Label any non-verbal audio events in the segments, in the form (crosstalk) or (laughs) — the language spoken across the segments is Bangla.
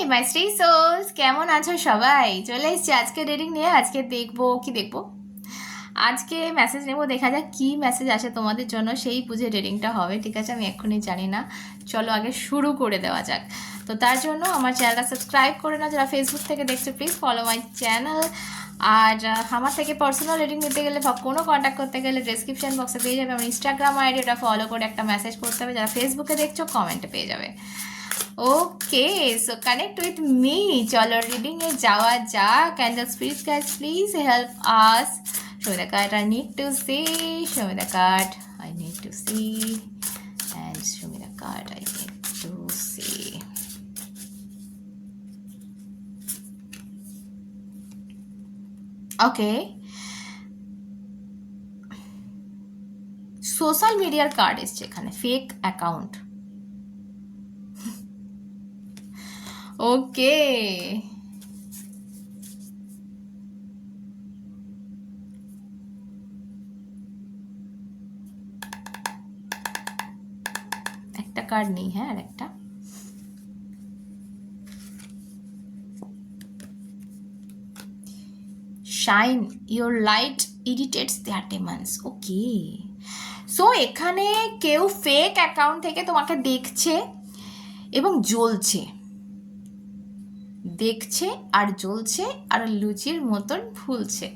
হে মাই স্ট্রি সোলস কেমন আছো সবাই? চলে এসেছি আজকে রিডিং নিয়ে, আজকে দেখব, কি দেখব? আজকে মেসেজ নেব, দেখা যাক কি মেসেজ আসে তোমাদের জন্য, সেই বুঝে রিডিংটা হবে, ঠিক আছে? আমি এক্ষুনি জানি না। চলো আগে শুরু করে দেওয়া যাক। তো তার জন্য আমার চ্যানেলটা সাবস্ক্রাইব করে না যারা ফেসবুক থেকে দেখছ প্লিজ ফলো মাই চ্যানেল আর আমার থেকে পার্সোনাল রিডিং নিতে গেলে বা কোনো কন্ট্যাক্ট করতে গেলে ডিসক্রিপশন বক্সে পেয়ে যাবে। আমার ইনস্টাগ্রাম আইডি ওটা ফলো করে একটা মেসেজ করতে হবে। যারা ফেসবুকে দেখছ কমেন্টে পেয়ে যাবে। okay so connect with me চলো রিডিং এ যাওয়া যাক and the spirit guys please help us show me the card I need to see show me the card I need to see and show me the card I need to see okay social মিডিয়ার কার্ড এসছে এখানে ফেক অ্যাকাউন্ট ওকে একটা কার্ড নেই হ্যাঁ আর একটা। Shine your light irritates their demons okay so এখানে কেউ ফেক অ্যাকাউন্ট থেকে তোমাকে দেখছে এবং জ্বলছে। দেখছে আর জ্বলছে আর লুচির মতন ফুলছে।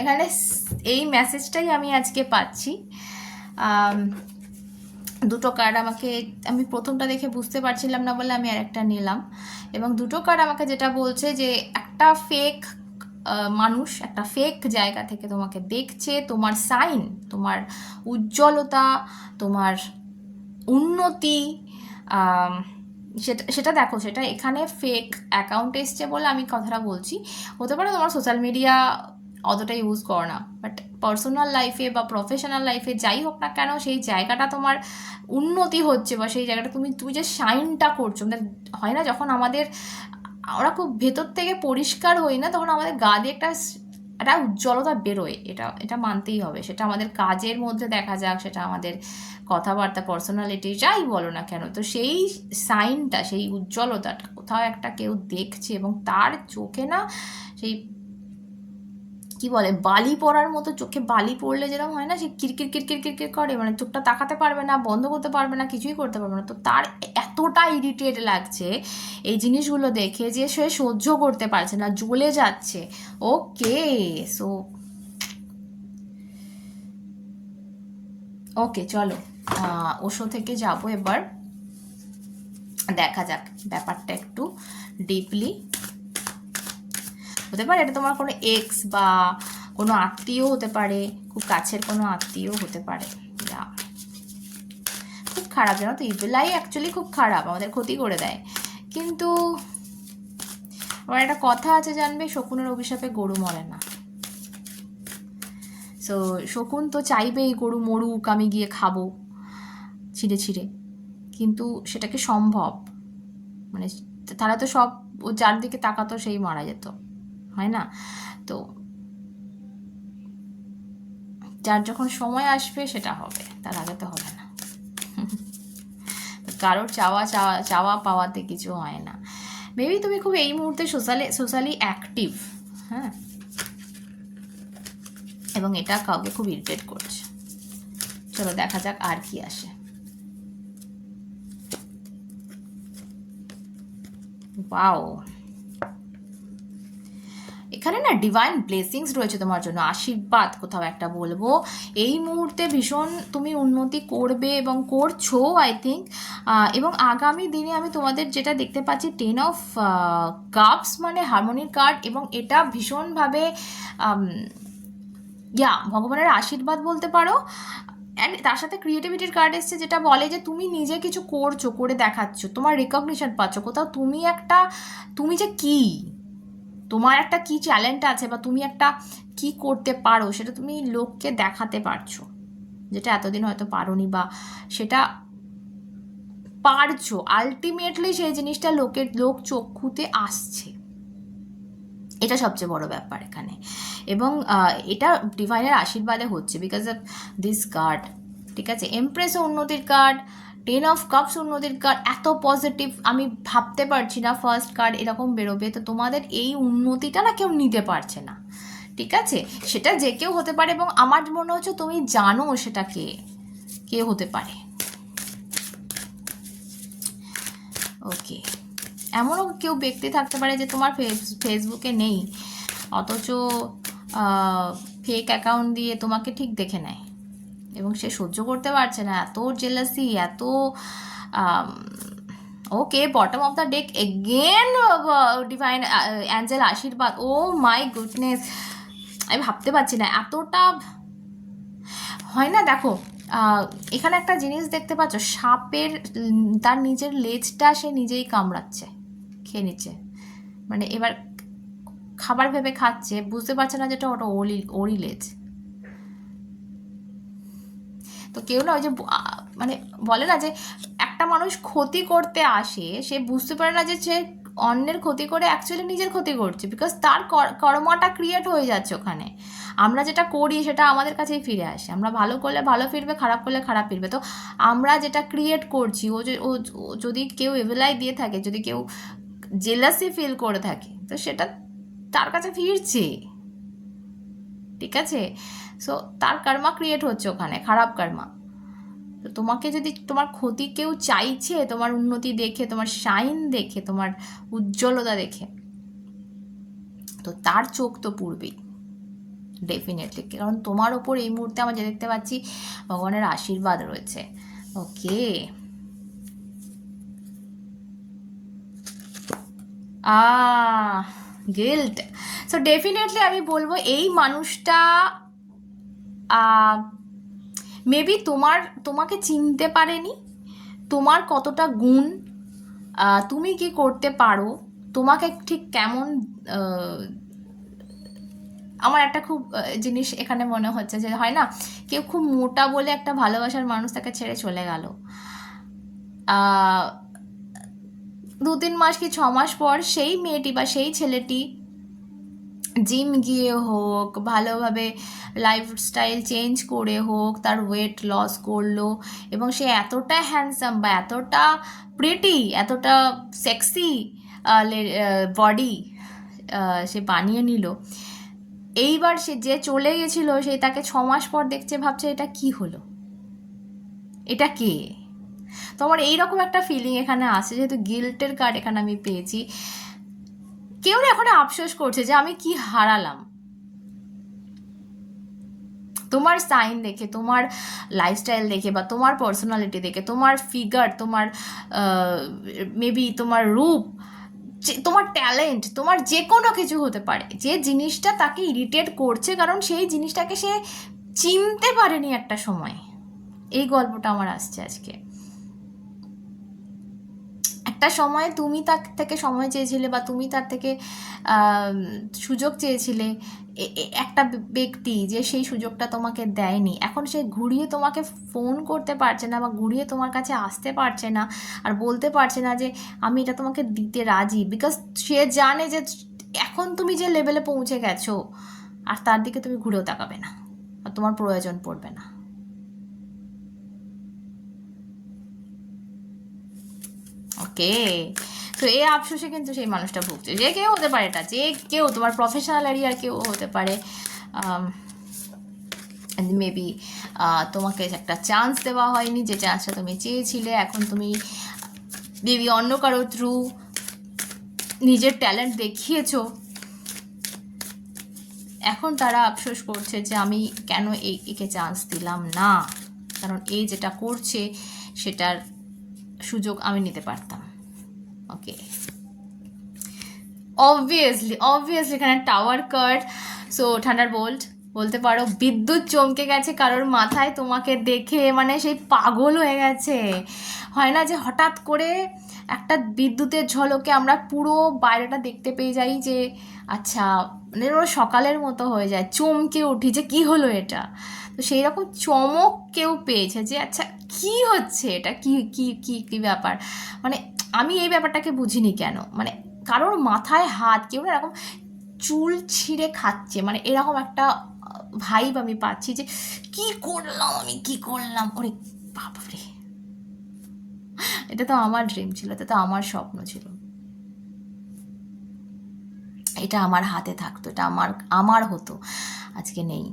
এখানে এই মেসেজটাই আমি আজকে পাচ্ছি। দুটো কার্ড আমাকে, আমি প্রথমটা দেখে বুঝতে পারছিলাম না বলে আমি আর একটা নিলাম। এবং দুটো কার্ড আমাকে যেটা বলছে যে, একটা ফেক মানুষ, একটা ফেক জায়গা থেকে তোমাকে দেখছে, তোমার সাইন তোমার উজ্জ্বলতা, তোমার উন্নতি সেটা সেটা দেখো, সেটা এখানে ফেক অ্যাকাউন্ট এসছে বলে আমি কথাটা বলছি। হতে পারে তোমার সোশ্যাল মিডিয়া অতটা ইউজ করো না বাট পার্সোনাল লাইফে বা প্রফেশনাল লাইফে যাই হোক না কেন, সেই জায়গাটা তোমার উন্নতি হচ্ছে বা সেই জায়গাটা তুমি তুমি যে শাইনটা করছ মানে হয় না যখন আমাদের, আমরা খুব ভেতর থেকে পরিষ্কার হই না, তখন আমাদের গা দিয়ে একটা একটা উজ্জ্বলতা বেরোয়, এটা এটা মানতেই হবে। সেটা আমাদের কাজের মধ্যে দেখা যাক, সেটা আমাদের কথাবার্তা পার্সোনালিটি যাই বলো না কেন। তো সেই সাইনটা সেই উজ্জ্বলতাটা কোথাও একটা কেউ দেখছে এবং তার চোখে না সেই কি বলে, বালি পড়ার মতো চোখে বালি পড়লে যেরকম হয় না, সে কিরকির কিরকির কিরকির করে মানে চোখটা তাকাতে পারবে না, বন্ধ করতে পারবে না, কিছুই করতে পারবে না। তো তার এতটা ইরিটেট লাগছে এই জিনিসগুলো দেখে যে সে সহ্য করতে পারছে না, জ্বলে যাচ্ছে। ওকে সো ওকে, চলো ওশো থেকে যাব এবার। দেখা যাক, ব্যাপারটা একটু ডিপলি হতে পারে। এটা তোমার কোনো এক্স বা কোনো আত্মীয় হতে পারে, খুব কাছের কোনো আত্মীয় হতে পারে। যা। খুব খারাপ জানো তো ইভিলাই অ্যাকচুয়ালি খুব খারাপ, আমাদের ক্ষতি করে দেয়। কিন্তু আমার একটা কথা আছে জানবে, শকুনের অভিশাপে গরু মরে না। সো শকুন তো চাইবেই গরু মরুক, আমি গিয়ে খাব, ছিঁড়ে ছিঁড়ে। কিন্তু সেটাকে সম্ভব? মানে তারা তো সব ও যার দিকে তাকাতো, সেই মারা যেত। হয় না? তো যার যখন সময় আসবে সেটা হবে, তার আগে তো হবে না। কারোর চাওয়া চাওয়া চাওয়া পাওয়াতে কিছু হয় না। মেবি তুমি খুব এই মুহূর্তে সোশ্যালি সোশ্যালি অ্যাক্টিভ হ্যাঁ? এবং এটা কাউকে খুব ইরিটেট করছে। চলো দেখা যাক আর কি আসে। ওয়াও এখানে না ডিভাইন ব্লেসিংস রয়েছে তোমার জন্য। আশীর্বাদ কোথাও একটা বলব। এই মুহূর্তে ভীষণ তুমি উন্নতি করবে এবং করছ আই থিঙ্ক এবং আগামী দিনে আমি তোমাদের যেটা দেখতে পাচ্ছি টেন অফ কাপস মানে হারমোনির কার্ড এবং এটা ভীষণভাবে ইয়া ভগবানের আশীর্বাদ বলতে পারো। অ্যান্ড তার সাথে ক্রিয়েটিভিটির কার্ড এসছে যেটা বলে যে তুমি নিজে কিছু করছ, করে দেখাচ্ছ, তোমার রেকগনিশন পাচ্ছ। কোথাও তুমি একটা, তুমি যে কি? তোমার একটা কি ট্যালেন্ট আছে বা তুমি একটা কি করতে পারো সেটা তুমি লোককে দেখাতে পারছ। যেটা এতদিন হয়তো পারোনি বা সেটা পারছ। আলটিমেটলি সেই জিনিসটা লোকের, লোক চক্ষুতে আসছে। এটা সবচেয়ে বড় ব্যাপার এখানে। এবং এটা ডিভাইনের আশীর্বাদে হচ্ছে বিকজ অফ দিস কার্ড ঠিক আছে? এমপ্রেসও উন্নতির কার্ড টেন অফ কাপস উন্নতির কার্ড এত পজিটিভ আমি ভাবতে পারছি না ফার্স্ট কার্ড এরকম বেরোবে। তো তোমাদের এই উন্নতিটা না কেউ নিতে পারছে না। ঠিক আছে? সেটা যে কেউ হতে পারে এবং আমার মনে হচ্ছে তুমি জানো সেটা কে। কে হতে পারে। ওকে এমনও কেউ ব্যক্তি থাকতে পারে যে তোমার ফেস- ফেসবুকে নেই। অথচ ফেক অ্যাকাউন্ট দিয়ে তোমাকে ঠিক দেখে নেয়। এবং সে সহ্য করতে পারছে না। এত জেলাসি এত okay bottom of the deck again divine angel আশীর্বাদ। ও মাই গুডনেস আমি ভাবতে পারছি না, এতটা হয় না? দেখো এখানে একটা জিনিস দেখতে পাচ্ছ, সাপের, তার নিজের লেজটা সে নিজেই কামড়াচ্ছে, খেয়ে নিচ্ছে। মানে এবার খাবার ভেবে খাচ্ছে, বুঝতে পারছে না যেটা ওটা ওলি ওরি লেজ। তো কেউ না ওই যে মানে বলে না যে একটা মানুষ ক্ষতি করতে আসে, সে বুঝতে পারে না যে সে অন্যের ক্ষতি করে অ্যাকচুয়ালি নিজের ক্ষতি করছে বিকজ তার কর- কর্মটা ক্রিয়েট হয়ে যাচ্ছে ওখানে। আমরা যেটা করি সেটা আমাদের কাছেই ফিরে আসে। আমরা ভালো করলে ভালো ফিরবে, খারাপ করলে খারাপ ফিরবে। তো আমরা যেটা ক্রিয়েট করছি, ও যে- ও ও যদি কেউ এভেলাই দিয়ে থাকে, যদি কেউ জেলাসি ফিল করে থাকে, তো সেটা তার কাছে ফিরছে। ঠিক আছে? সো তার কর্মা ক্রিয়েট হচ্ছে ওখানে, খারাপ কর্মা তো তোমাকে যদি তোমার ক্ষতি কেউ চাইছে, তোমার উন্নতি দেখে, তোমার শাইন দেখে, তোমার উজ্জ্বলতা দেখে, তো তার চোখ তো পুড়বেই ডেফিনেটলি কারণ তোমার ওপর এই মুহূর্তে আমরা যে দেখতে পাচ্ছি, ভগবানের আশীর্বাদ রয়েছে। Okay a guilt so definitely আমি বলব, এই মানুষটা মেবি তোমার, তোমাকে চিনতে পারেনি, তোমার কতটা গুণ তুমি কি করতে পারো, তোমাকে ঠিক কেমন আমার একটা খুব জিনিস এখানে মনে হচ্ছে যে হয় না, কেউ খুব মোটা বলে একটা ভালোবাসার মানুষ তাকে ছেড়ে চলে গেল। দু তিন মাস কি ছ মাস পর সেই মেয়েটি বা সেই ছেলেটি জিম গিয়ে হোক, ভালোভাবে লাইফস্টাইল চেঞ্জ করে হোক, তার ওয়েট লস করল এবং সে এতটা হ্যান্ডসাম বা এতটা প্রিটি এতটা সেক্সি বডি সে বানিয়ে নিল। এইবার সে যে চলে গেছিল, সে তাকে ছ মাস পর দেখছে, ভাবছে, এটা কি হলো? এটা কে? তো আমার এইরকম একটা ফিলিং এখানে আসে যেহেতু গিল্টের কার্ড এখানে আমি পেয়েছি। কেউ না এখন আফসোস করছে যে আমি কি হারালাম। তোমার সাইন দেখে, তোমার লাইফস্টাইল দেখে বা তোমার পার্সোনালিটি দেখে, তোমার ফিগার তোমার মেবি তোমার রূপ তোমার ট্যালেন্ট তোমার যে কোনো কিছু হতে পারে। যে জিনিসটা তাকে ইরিটেট করছে কারণ সেই জিনিসটাকে সে চিনতে পারেনি একটা সময়। এই গল্পটা আমার আসছে আজকে। একটা সময় তুমি তার থেকে সময় চেয়েছিলে বা তুমি তার থেকে সুযোগ চেয়েছিলে একটা ব্যক্তি যে সেই সুযোগটা তোমাকে দেয়নি। এখন সে ঘুরিয়ে তোমাকে ফোন করতে পারছে না বা ঘুরিয়ে তোমার কাছে আসতে পারছে না আর বলতে পারছে না যে আমি এটা তোমাকে দিতে রাজি। বিকজ সে জানে যে এখন তুমি যে লেভেলে পৌঁছে গেছো, আর তার দিকে তুমি ঘুরেও তাকাবে না। আর তোমার প্রয়োজন পড়বে না। ওকে তো এই আফসোসে কিন্তু সেই মানুষটা ভুগছে। যে কেউ হতে পারে এটা, যে কেউ, তোমার প্রফেশনাল এরিয়ার কেউ হতে পারে। মেবি তোমাকে একটা চান্স দেওয়া হয়নি, যে চান্সটা তুমি চেয়েছিলে। এখন তুমি মেবি অন্য কারও থ্রু নিজের ট্যালেন্ট দেখিয়েছো। এখন তারা আফসোস করছে যে আমি কেন এই, একে চান্স দিলাম না। কারণ এই যেটা করছে, সেটার সুযোগ আমি নিতে পারতাম। ওকে অবভিয়াসলি অবভিয়াসলি এখানে টাওয়ার কার্ড সো ঠান্ডার বোল্ট বলতে পারো, বিদ্যুৎ চমকে গেছে কারোর মাথায়, তোমাকে দেখে মানে সেই পাগল হয়ে গেছে। হয় না যে হঠাৎ করে একটা বিদ্যুতের ঝলকে আমরা পুরো বাইরেটা দেখতে পেয়ে যাই যে আচ্ছা মানে ওরা সকালের মতো হয়ে যায়, চমকে উঠি যে কি হলো এটা? তো সেই রকম চমক কেউ পেয়েছে যে আচ্ছা কি হচ্ছে এটা? কি কি কি কি ব্যাপার? মানে আমি এই ব্যাপারটাকে বুঝিনি কেন? মানে কারোর মাথায় হাত কেউ এরকম চুল ছিঁড়ে খাচ্ছে মানে এরকম একটা ভাইব আমি পাচ্ছি যে, কি করলাম আমি? কি করলাম? ওরে বাপরে। এটা তো আমার ড্রিম ছিল, এটা তো আমার স্বপ্ন ছিল। এটা আমার হাতে থাকতো, এটা আমার আমার হতো। আজকে নেই।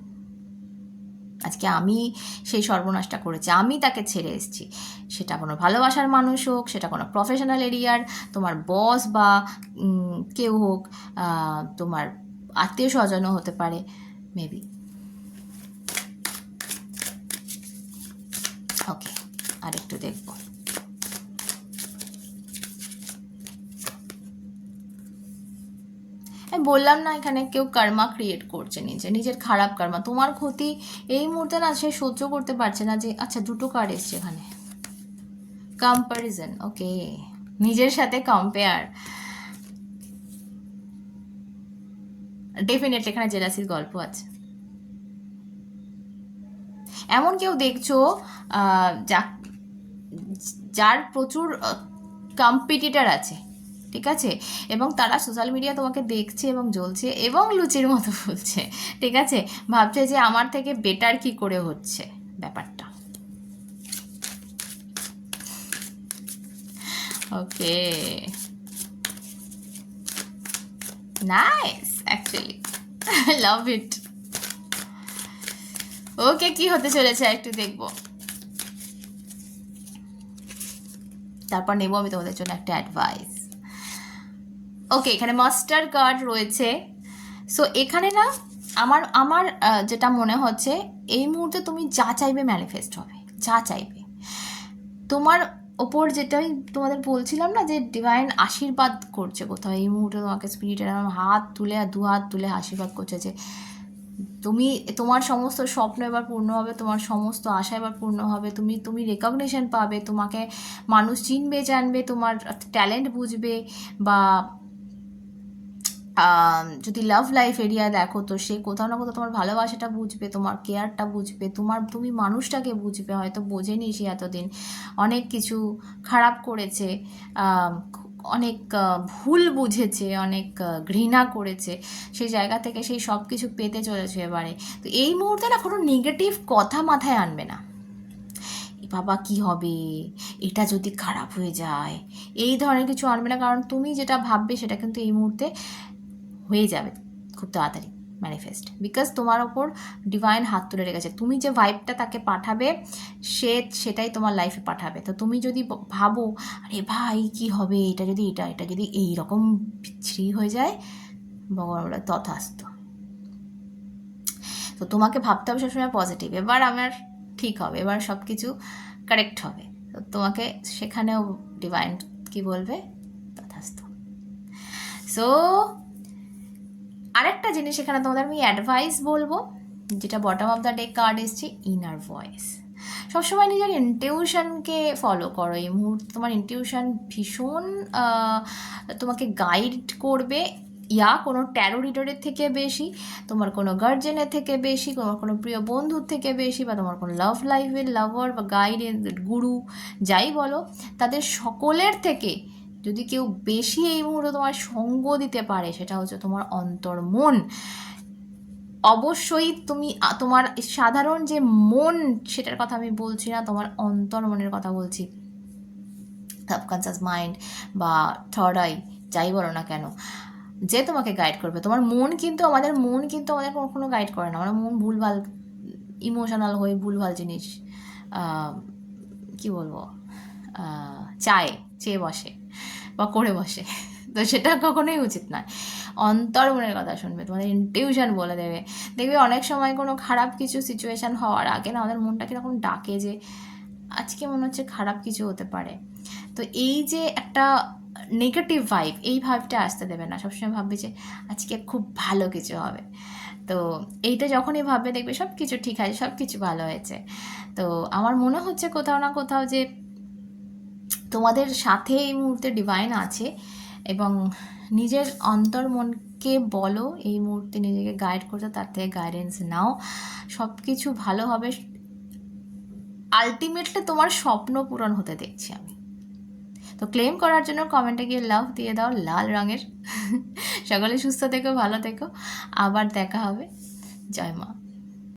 আজকে আমি সেই সর্বনাশটা করেছি, আমি তাকে ছেড়ে এসেছি। সেটা কোনো ভালোবাসার মানুষ হোক, সেটা কোনো প্রফেশনাল এরিয়ার, তোমার বস বা কেউ হোক তোমার আত্মীয় স্বজনও হতে পারে। মেবি ওকে আর একটু দেখব বললাম না এখানে কেউ কর্মা ক্রিয়েট করছে নিজে, নিজের খারাপ কর্মা তোমার ক্ষতি এই মুহূর্তে না সে সহ্য করতে পারছে না যে আচ্ছা দুটো কার্ড এসছে এখানে। কম্পারিজন ওকে নিজের সাথে কম্পেয়ার ডেফিনেটলি এখানে জেলাসির গল্প আছে। এমন কেউ দেখছ যার প্রচুর কম্পিটিটার আছে, ঠিক আছে? এবং তারা সোশ্যাল মিডিয়া তোমাকে দেখছে এবং জ্বলছে এবং লুচির মতো ফুলছে ঠিক আছে? ভাবছে যে আমার থেকে বেটার কি করে হচ্ছে ব্যাপারটা। ওকে নাইস অ্যাকচুয়ালি লাভ ইট ওকে কি হতে চলেছে একটু দেখব। তারপর নেব আমি তোমাদের জন্য একটা অ্যাডভাইস ওকে এখানে মাস্টার কার্ড রয়েছে। সো এখানে না, আমার আমার যেটা মনে হচ্ছে, এই মুহূর্তে তুমি যা চাইবে ম্যানিফেস্ট হবে। যা চাইবে। তোমার ওপর যেটা আমি তোমাদের বলছিলাম না যে ডিভাইন আশীর্বাদ করছে কোথাও, এই মুহূর্তে তোমাকে স্পিরিটের হাত তুলে আর দু হাত তুলে আশীর্বাদ করছে যে তুমি, তোমার সমস্ত স্বপ্ন এবার পূর্ণ হবে, তোমার সমস্ত আশা এবার পূর্ণ হবে, তুমি তুমি রেকগনিশন পাবে, তোমাকে মানুষ চিনবে, জানবে, তোমার ট্যালেন্ট বুঝবে বা যদি লাভ লাইফ এরিয়া দেখো, তো সে কোথাও না কোথাও তোমার ভালোবাসাটা বুঝবে, তোমার কেয়ারটা বুঝবে, তোমার, তুমি মানুষটাকে বুঝবে, হয়তো বোঝেনি সে এতদিন। অনেক কিছু খারাপ করেছে অনেক ভুল বুঝেছে, অনেক ঘৃণা করেছে সেই জায়গা থেকে সেই সব কিছু পেতে চলেছে এবারে। তো এই মুহূর্তে না কোনো নেগেটিভ কথা মাথায় আনবে না। বাবা, কি হবে? এটা যদি খারাপ হয়ে যায়, এই ধরনের কিছু আনবে না। কারণ তুমি যেটা ভাববে সেটা কিন্তু এই মুহূর্তে হয়ে যাবে খুব তাড়াতাড়ি ম্যানিফেস্ট বিকজ তোমার ওপর ডিভাইন হাত তুলে রেখেছে। তুমি যে ভাইবটা তাকে পাঠাবে, সে সেটাই তোমার লাইফে পাঠাবে। তো তুমি যদি ভাবো, আরে ভাই, কি হবে? এটা যদি এটা এটা যদি এই রকম বিচ্ছিরি হয়ে যায়, ভগবান বলে তথাস্ত। তো তোমাকে ভাবতে হবে সবসময় পজিটিভ এবার আমার ঠিক হবে, এবার সব কিছু কারেক্ট হবে। তো তোমাকে সেখানেও ডিভাইন কি বলবে? তথাস্ত। সো আরেকটা জিনিস এখানে তোমাদের আমি অ্যাডভাইস বলব, যেটা bottom of the day card এসছে ইনার ভয়েস সবসময় নিজের ইনটিউশনকে ফলো করো। এই মুহূর্তে তোমার ইনটিউশন ভীষণ তোমাকে গাইড করবে। ইয়া কোনো ট্যারো রিডারের থেকে বেশি, তোমার কোনো গার্জেনের থেকে বেশি, তোমার কোনো প্রিয় বন্ধুর থেকে বেশি, বা তোমার কোনো লাভ লাইফের লাভার বা গাইড গুরু যাই বলো, তাদের সকলের থেকে যদি কেউ বেশি এই মুহূর্তে তোমার সঙ্গ দিতে পারে, সেটা হচ্ছে তোমার অন্তর মন। অবশ্যই তুমি তোমার সাধারণ যে মন, সেটার কথা আমি বলছি না, তোমার অন্তর মনের কথা বলছি। সাবকনসিয়াস মাইন্ড বা থার্ড আই যাই বলো না কেন, যে তোমাকে গাইড করবে। তোমার মন কিন্তু আমাদের, মন কিন্তু আমাদের কখনো গাইড করে না। আমরা মন ভুলভাল ইমোশনাল হয়ে ভুলভাল জিনিস কি বলব চায়, চেয়ে বসে। বা করে বসে। তো সেটা কখনোই উচিত নয়। অন্তর মনের কথা শুনবে, তোমাদের ইনটিউশন বলে দেবে। দেখবে অনেক সময় কোনো খারাপ কিছু সিচুয়েশান হওয়ার আগে না আমাদের মনটা কীরকম ডাকে যে, আজকে মনে হচ্ছে খারাপ কিছু হতে পারে। তো এই যে একটা নেগেটিভ ভাইব এই ভাইবটা আসতে দেবে না। সবসময় ভাববে যে, আজকে খুব ভালো কিছু হবে। তো এইটা যখনই ভাববে দেখবে সব কিছু ঠিক আছে সব কিছু ভালো হয়েছে। তো আমার মনে হচ্ছে কোথাও না কোথাও যে তোমাদের সাথে এই মুহূর্তে ডিভাইন আছে এবং নিজের অন্তর মনকে বলো, এই মুহূর্তে নিজেকে গাইড করতে, তার থেকে গাইডেন্স নাও। সব কিছু ভালো হবে। আলটিমেটলি তোমার স্বপ্ন পূরণ হতে দেখছি আমি। তো ক্লেম করার জন্য কমেন্টে গিয়ে লাভ দিয়ে দাও, লাল রঙের। (laughs) সকলে সুস্থ থেকো, ভালো থেকো। আবার দেখা হবে। জয় মা।